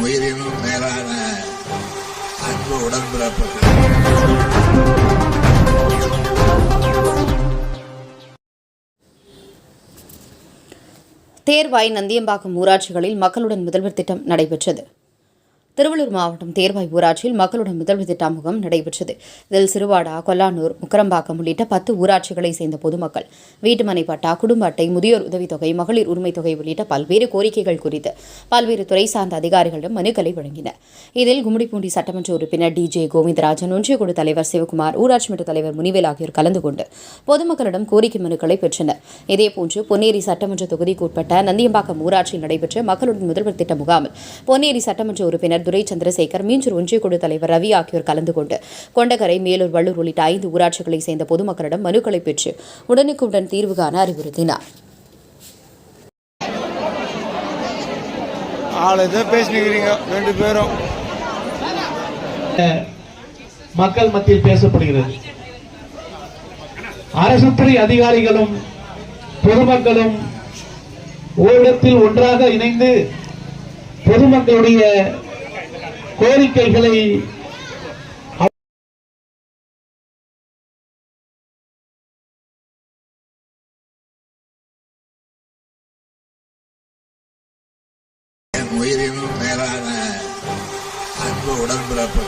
உயிரினும் மேலான அன்பு உடன்பிறப்புகள். தேர்வாய் நந்தியம்பாக்கம் ஊராட்சிகளில் மக்களுடன் முதல்வர் திட்டம் நடைபெற்றது. திருவள்ளூர் மாவட்டம் தேர்வாய் ஊராட்சியில் மக்களுடன் முதல்வர் திட்ட முகாம் நடைபெற்றது. இதில் சிறுவாடா கொல்லானூர் முக்கரம்பாக்கம் உள்ளிட்ட பத்து ஊராட்சிகளை சேர்ந்த பொதுமக்கள் வீட்டுமனை பட்டா குடும்ப அட்டை முதியோர் உதவித்தொகை மகளிர் உரிமைத் தொகை உள்ளிட்ட பல்வேறு கோரிக்கைகள் குறித்து பல்வேறு துறை சார்ந்த அதிகாரிகளிடம் மனுக்களை வழங்கினர். இதில் கும்மிடிப்பூண்டி சட்டமன்ற உறுப்பினர் டி. ஜே. கோவிந்தராஜன் ஒன்றியக்குழு தலைவர் சிவகுமார் ஊராட்சி மன்ற தலைவர் முனிவேல் ஆகியோர் கலந்து கொண்டு பொதுமக்களிடம் கோரிக்கை மனுக்களை பெற்றனர். இதேபோன்று பொன்னேரி சட்டமன்ற தொகுதிக்கு உட்பட்ட நந்தியம்பாக்கம் ஊராட்சியில் நடைபெற்ற மக்களுடன் முதல்வர் திட்ட முகாமில் பொன்னேரி சட்டமன்ற உறுப்பினர் துரை சந்திரசேகர் மீஞ்சூர் ஒன்றியக்குழு தலைவர் ரவி ஆகியோர் கலந்து கொண்டு கொண்டகரை மேலூர் வள்ளூர் உள்ளிட்ட ஐந்து ஊராட்சிகளை சேர்ந்த பொதுமக்களிடம் மனுக்களை பெற்று உடனுக்குடன் தீர்வு காண அறிவுறுத்தினார். ஆள் ஏதோ பேசினுக்கிறீங்க. ரெண்டு பேரும். மக்கள் மத்தியில் பேசப்படுகிறது. அரசு துறை அதிகாரிகளும் பொதுமக்களும் ஓரிடத்தில் ஒன்றாக இணைந்து பொதுமக்களுடைய கோரிக்கைகளை உயிரினும் மேலான அன்பு உடன்பிறப்பு